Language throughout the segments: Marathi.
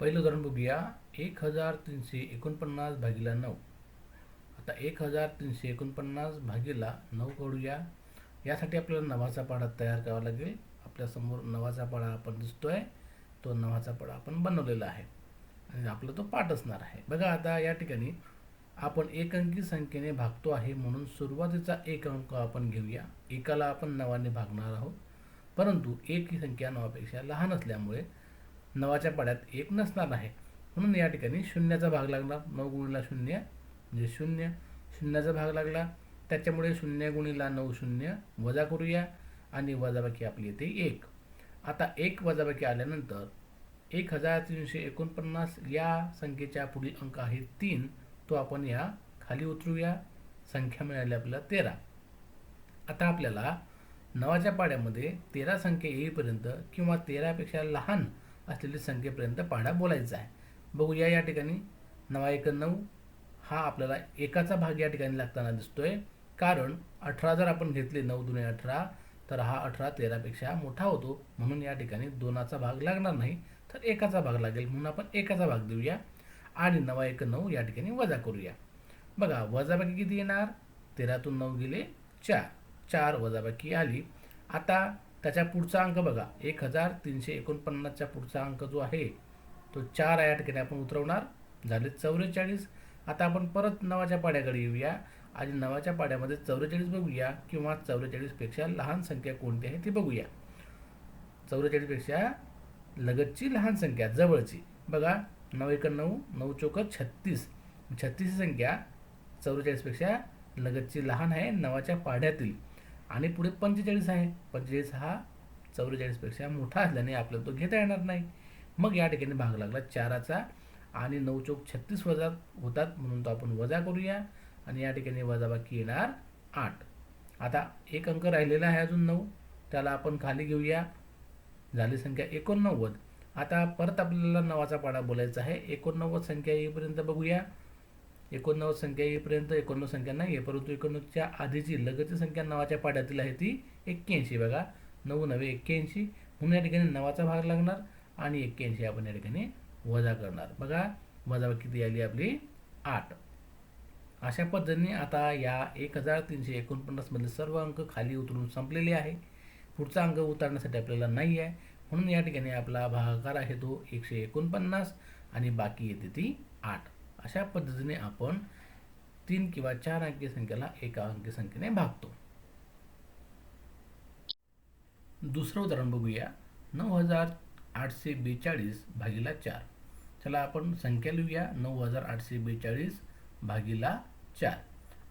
पहिलं उदाहरण बघूया. एक हजार तीनशे एकोणपन्नास भागीला नऊ. आता एक हजार तीनशे एकोणपन्नास भागीला नऊ करूया यासाठी आपल्याला नवाचा पाडा तयार करावा लागेल. आपल्यासमोर नवाचा पाडा आपण दिसतोय. तो नवाचा पाडा आपण बनवलेला आहे. आणि आपला तो पाठ असणार आहे. बघा आता या ठिकाणी आपण एक अंकी संख्येने भागतो आहे म्हणून सुरुवातीचा एक अंक आपण घेऊया. एकाला आपण नवाने भागणार आहोत. परंतु एक ही संख्या नवापेक्षा लहान असल्यामुळे नवाच्या पाड्यात एक नसणार आहे. म्हणून या ठिकाणी शून्याचा भाग लागला. नऊ गुणीला शून्य म्हणजे शून्य. शून्याचा भाग लागला. त्याच्यामुळे शून्य गुणीला नऊ शून्य वजा करूया आणि वजाबाकी आपली येते एक. आता एक वजाबाकी आल्यानंतर एक हजार तीनशे एकोणपन्नास या संख्येच्या पुढील अंक आहे तीन. तो आपण या खाली उतरूया. संख्या मिळाली आपल्याला तेरा. आता आपल्याला नवाच्या पाड्यामध्ये तेरा संख्या येईपर्यंत किंवा तेरापेक्षा लहान असलेली संख्येपर्यंत पाढा बोलायचा आहे. बघूया या ठिकाणी नवा एक नऊ हा आपल्याला एकाचा भाग या ठिकाणी लागताना दिसतोय. कारण अठरा जर आपण घेतले नऊ दुने अठरा तर हा अठरा तेरापेक्षा मोठा होतो. म्हणून या ठिकाणी दोनाचा भाग लागणार नाही तर एकाचा भाग लागेल. म्हणून आपण एकाचा भाग देऊया आणि नवा एक नऊ या ठिकाणी वजा करूया. बघा वजाबाकी किती येणार? तेरातून नऊ गेले चार. चार वजाबाकी आली. आता त्याच्या पुढचा अंक बघा. एक हजार तीनशे एकोणपन्नासचा पुढचा अंक जो आहे तो चार या ठिकाणी आपण उतरवणार. झाले चौवेचाळीस. आता आपण परत नवाच्या पाड्याकडे येऊया. आणि नवाच्या पाड्यामध्ये चौवेचाळीस बघूया किंवा चौवेचाळीसपेक्षा लहान संख्या कोणती आहे ती बघूया. चौवेचाळीसपेक्षा लगतची लहान संख्या जवळची. बघा नऊ एक नऊ नऊ चौक छत्तीस. छत्तीस संख्या चौवेचाळीसपेक्षा लगतची लहान आहे नवाच्या पाड्यातील. आणि पुढे पंचेचाळीस आहे. पंचेचाळीस हा चौवेचाळीसपेक्षा मोठा असल्याने आपल्याला तो घेता येणार नाही. मग या ठिकाणी भाग लागला चाराचा आणि नऊ चौक छत्तीस वजा होतात म्हणून तो आपण वजा करूया आणि या ठिकाणी वजाबाकी येणार आठ. आता एक अंक राहिलेला आहे अजून नऊ. त्याला आपण खाली घेऊया. झाली संख्या एकोणनव्वद. आता परत आपल्याला नवाचा पाडा बोलायचा आहे. एकोणनव्वद संख्या येईपर्यंत बघूया. एकोणनव्वद संख्या येईपर्यंत एकोणनव्वद संख्या नाही आहे परंतु एकोणनव्वदच्या आधीची लगतची संख्या नवाच्या पाड्यातील आहे ती एक्क्याऐंशी बघा. नऊ नवे एक्क्याऐंशी. म्हणून या ठिकाणी नवाचा भाग लागणार आणि एक्क्याऐंशी आपण या ठिकाणी वजा करणार. बघा वजा किती आली आपली? आठ. अशा पद्धतीने आता या एक हजार तीनशे एकोणपन्नासमधले सर्व अंक खाली उतरून संपलेले आहे. पुढचा अंक उतरण्यासाठी आपल्याला नाही आहे म्हणून या ठिकाणी आपला भागाकार आहे तो एकशे एकोणपन्नास आणि बाकी येते ती आठ. अशा पद्धतीने आपण तीन किंवा चार अंकी संख्येला एका अंकी संख्येने भागतो. दुसरं उदाहरण बघूया. नऊ हजार आठशे बेचाळीस भागीला चार. चला आपण संख्या लिहूया. नऊ हजार आठशे बेचाळीस भागीला चार.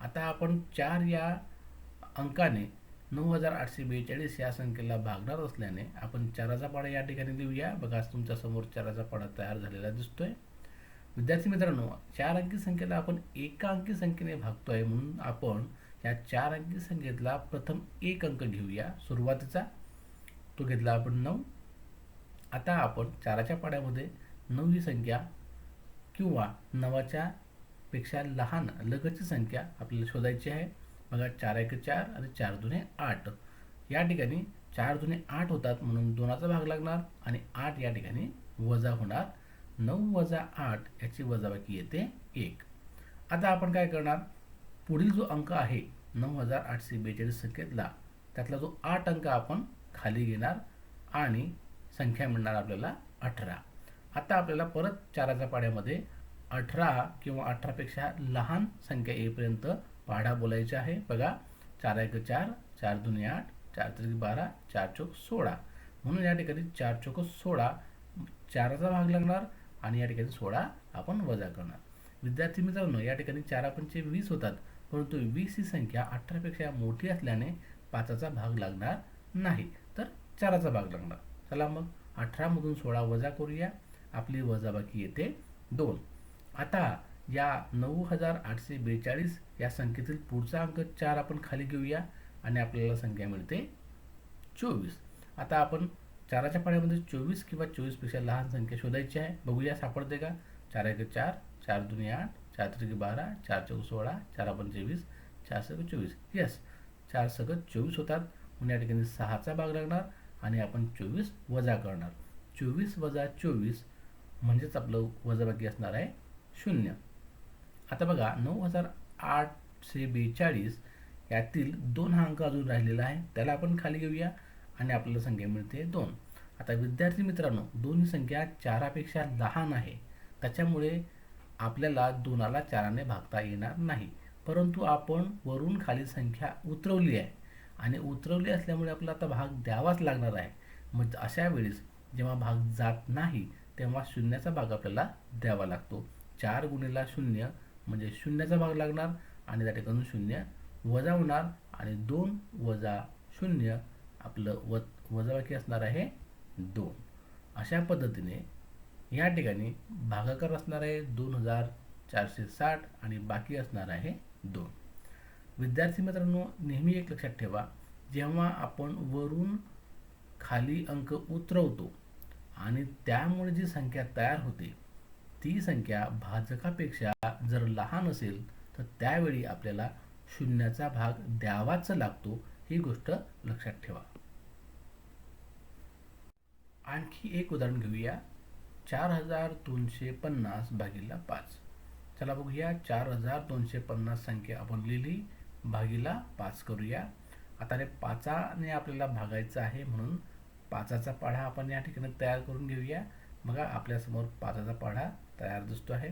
आता आपण चार या अंकाने नऊ हजार आठशे बेचाळीस या संख्येला भागणार असल्याने आपण चाराचा पाडा या ठिकाणी लिहूया. बघा तुमच्यासमोर चाराचा पाडा तयार झालेला दिसतोय. विद्यार्थी मित्रांनो चार अंकी संख्येला आपण एका अंकी संख्येने भागतो आहे म्हणून आपण या चार अंकी संख्येतला प्रथम एक अंक घेऊया. सुरुवातीचा तो घेतला आपण नऊ. आता आपण चाराच्या पाड्यामध्ये नऊ ही संख्या किंवा नवाच्या पेक्षा लहान लगतची संख्या आपल्याला शोधायची आहे. बघा चार एक चार आणि चार दुने आठ. या ठिकाणी चार दुने आठ होतात म्हणून दोनाचा भाग लागणार आणि आठ या ठिकाणी वजा होणार. नऊ वजा आठ याची वजाबाकी येते एक. आता आपण काय करणार? पुढील जो अंक आहे नऊ हजार आठशे बेचाळीस संख्येतला त्यातला जो आठ अंक आपण खाली घेणार आणि संख्या मिळणार आपल्याला अठरा. आता आपल्याला परत चाराच्या पाड्यामध्ये अठरा किंवा अठरापेक्षा लहान संख्या येईपर्यंत पाढा बोलायचा आहे. बघा चार एक चार चार दोन आठ चार त्रिक बारा चार चौक सोळा. म्हणून या ठिकाणी चार चौक सोळा चाराचा भाग लागणार आणि या ठिकाणी सोळा आपण वजा करणार. विद्यार्थी मित्रांनो या ठिकाणी चार पंचे वीस होतात परंतु वीस ही संख्या अठरापेक्षा मोठी असल्याने पाचाचा भाग लागणार नाही तर चाराचा भाग लागणार. चला मग अठरामधून सोळा वजा करूया आपली वजाबाकी येते दोन. आता या नऊ हजार आठशे बेचाळीस या संख्येतील पुढचा अंक चार आपण खाली घेऊया आणि आपल्याला संख्या मिळते चोवीस. आता आपण चाराच्या पाण्यामध्ये चोवीस किंवा चोवीसपेक्षा लहान संख्या शोधायची आहे. बघूया सापडते का? चार एक चार चार दुने आठ चार त्रिके बारा चार चौक सोळा चार आपण चोवीस चार सगळं चोवीस. यस चार सगळं चोवीस होतात. म्हणून या ठिकाणी सहाचा भाग लागणार आणि आपण चोवीस वजा करणार. चोवीस वजा चोवीस म्हणजेच आपलं वजाबाकी असणार आहे शून्य. आता बघा नऊ हजार आठशे बेचाळीस यातील दोन हा अंक अजून राहिलेला आहे त्याला आपण खाली घेऊया. आणि आपल्याला संख्या मिळते दोन. आता विद्यार्थी मित्रांनो दोन्ही संख्या चारापेक्षा लहान आहे. त्याच्यामुळे आपल्याला दोनाला चाराने भागता येणार नाही. परंतु आपण वरून खाली संख्या उतरवली आहे. आणि उतरवली असल्यामुळे आपल्याला आता भाग द्यावाच लागणार आहे. मग अशा वेळेस जेव्हा भाग जात नाही तेव्हा शून्याचा भाग आपल्याला द्यावा लागतो. चार गुणिला शून्य म्हणजे शून्याचा भाग लागणार आणि त्या ठिकाणी शून्य वजा होणार आणि दोन वजा शून्य आपलं व वजाबाकी असणार आहे दोन. अशा पद्धतीने या ठिकाणी भागाकार असणार आहे दोन हजार चारशे साठ आणि बाकी असणार आहे दोन. विद्यार्थी मित्रांनो नेहमी एक लक्षात ठेवा जेव्हा आपण वरून खाली अंक उतरवतो आणि त्यामुळे जी संख्या तयार होते ती संख्या भाजकापेक्षा जर लहान असेल तर त्यावेळी आपल्याला शून्याचा भाग द्यावाच लागतो ही गोष्ट लक्षात ठेवा. आणखी एक उदाहरण घेऊया. चार हजार दोनशे पन्नास भागीला पाच. चला बघूया. चार हजार दोनशे पन्नास संख्या आपण लिहिली. भागीला पाच करूया. आता रे पाचाने आपल्याला भागायचं आहे म्हणून पाचाचा पाढा आपण या ठिकाणी तयार करून घेऊया. बघा आपल्यासमोर पाचाचा पाढा तयार दिसतो आहे.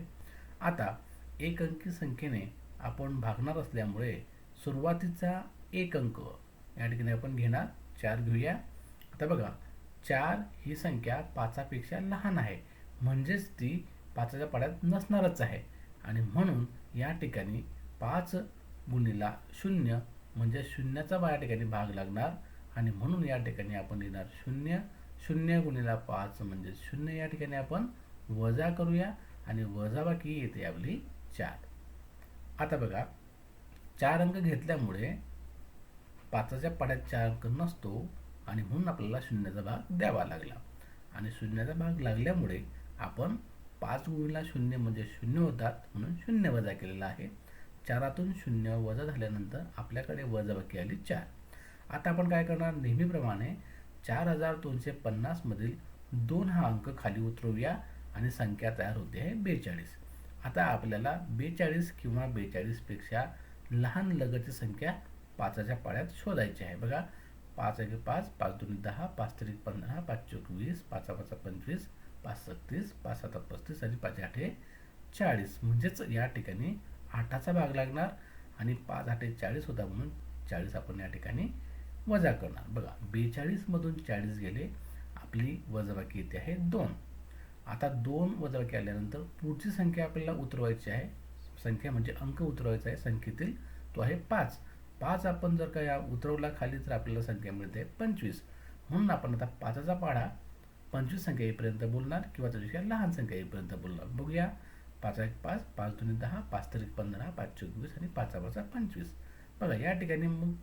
आता एक अंकी संख्येने आपण भागणार असल्यामुळे सुरुवातीचा एक अंक या ठिकाणी आपण घेणार. चार घेऊया. आता बघा चार ही संख्या पाचापेक्षा लहान आहे. म्हणजेच ती पाचाच्या पाड्यात नसणारच आहे. आणि म्हणून या ठिकाणी पाच गुणीला शून्य म्हणजे शून्याचा बा या ठिकाणी भाग लागणार. आणि म्हणून या ठिकाणी आपण लिहिणार शून्य. शून्य गुणीला पाच म्हणजे शून्य. या ठिकाणी आपण वजा करूया आणि वजाबाकी येते आपली चार. आता बघा चार अंक घेतल्यामुळे पाचाच्या पाड्यात चार अंक नसतो. आणि म्हणून आपल्याला शून्याचा भाग द्यावा लागला. आणि शून्याचा भाग लागल्यामुळे आपण पाच गुणीला शून्य म्हणजे शून्य होतात म्हणून शून्य वजा केलेला आहे. चारातून शून्य वजा झाल्यानंतर आपल्याकडे वजाबाकी आली चार. आता आपण काय करणार? नेहमीप्रमाणे चार हजार दोनशे पन्नासमधील दोन हा अंक खाली उतरवूया आणि संख्या तयार होते आहे बेचाळीस. आता आपल्याला बेचाळीस किंवा बेचाळीसपेक्षा लहान लगतची संख्या पाचाच्या पाड्यात शोधायची आहे. बघा पाच एक पाच पाच दोन दहा पाच त्रिक पंधरा पाच चौक वीस पाच पाच पंचवीस पाच सत्तीस पाच सात पस्तीस आणि पाच आठे चाळीस. म्हणजेच या ठिकाणी आठाचा भाग लागणार आणि पाच आठे चाळीस होता म्हणून चाळीस आपण या ठिकाणी वजा करणार. बघा बेचाळीसमधून चाळीस गेले आपली वजाबाकी येते आहे दोन. आता दोन वजाबाकी आल्यानंतर पुढची संख्या आपल्याला उतरवायची आहे. संख्या म्हणजे अंक उतरवायचा आहे संख्येतील तो आहे पाच. पाच आपण जर का या उतरवला खाली तर आपल्याला संख्या मिळते पंचवीस. म्हणून आपण आता पाचाचा पाढा पंचवीस संख्या येईपर्यंत बोलणार किंवा त्याच्यापेक्षा लहान संख्या येईपर्यंत बोलणार. बघूया. पाच एक पाच पाच दोन्ही दहा पाच तरी पंधरा पाच चोवीस आणि पाचा पाचा पंचवीस. बघा या ठिकाणी मग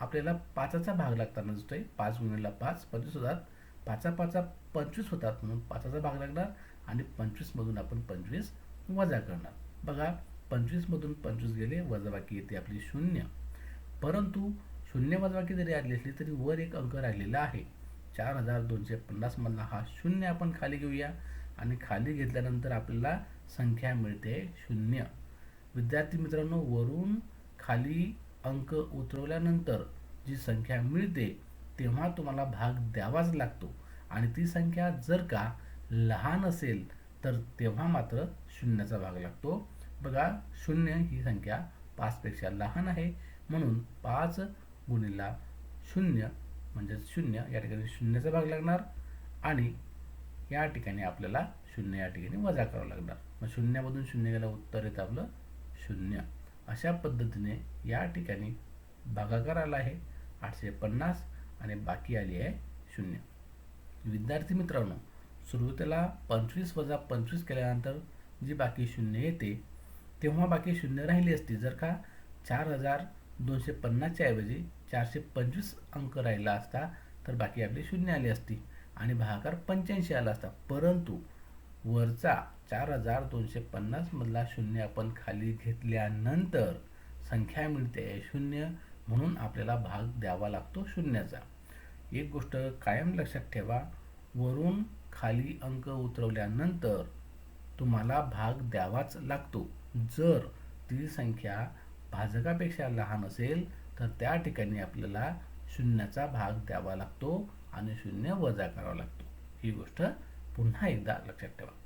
आपल्याला पाचाचा भाग लागताना दिसतोय. पाच गुणिला पाच पंचवीस होतात. पाचा पाचा पंचवीस होतात म्हणून पाचाचा भाग लागणार आणि पंचवीसमधून आपण पंचवीस वजा करणार. बघा पंचवीसमधून पंचवीस गेले वजाबाकी येते आपली शून्य. परंतु शून्य वजाबाकी जरी आली असली तरी वर एक अंक राहिलेला आहे. चार हजार दोनशे पन्नासमधला हा शून्य आपण खाली घेऊया. आणि खाली घेतल्यानंतर आपल्याला संख्या मिळते शून्य. विद्यार्थी मित्रांनो वरून खाली अंक उतरवल्यानंतर जी संख्या मिळते तेव्हा तुम्हाला भाग द्यावाच लागतो. आणि ती संख्या जर का लहान असेल तर तेव्हा मात्र शून्याचा भाग लागतो. बघा शून्य ही संख्या पाचपेक्षा लहान आहे. म्हणून पाच गुणिला शून्य म्हणजे शून्य या ठिकाणी शून्याचा भाग लागणार आणि या ठिकाणी आपल्याला शून्य या ठिकाणी वजा करावं लागणार. मग शून्यामधून शून्य गेलं उत्तर येतं आपलं शून्य. अशा पद्धतीने या ठिकाणी भागाकार आला आहे आठशे पन्नास आणि बाकी आली आहे शून्य. विद्यार्थी मित्रांनो सुरुवातीला पंचवीस वजा पंचवीस केल्यानंतर जी बाकी शून्य येते तेव्हा बाकी शून्य राहिली असती. जर का चार हजार दोनशे पन्नासच्या ऐवजी चारशे पंचवीस अंक राहिला असता तर बाकी आपली शून्य आली असती आणि भागाकार पंच्याऐंशी आला असता. परंतु वरचा चार हजार दोनशे पन्नासमधला शून्य आपण खाली घेतल्यानंतर संख्या मिळते शून्य म्हणून आपल्याला भाग द्यावा लागतो शून्याचा. एक गोष्ट कायम लक्षात ठेवा वरून खाली अंक उतरवल्यानंतर तुम्हाला भाग द्यावाच लागतो. जर ती संख्या भाजकापेक्षा लहान असेल तर त्या ठिकाणी आपल्याला शून्याचा भाग द्यावा लागतो आणि शून्य वजा करावा लागतो. ही गोष्ट पुन्हा एकदा लक्षात ठेवा.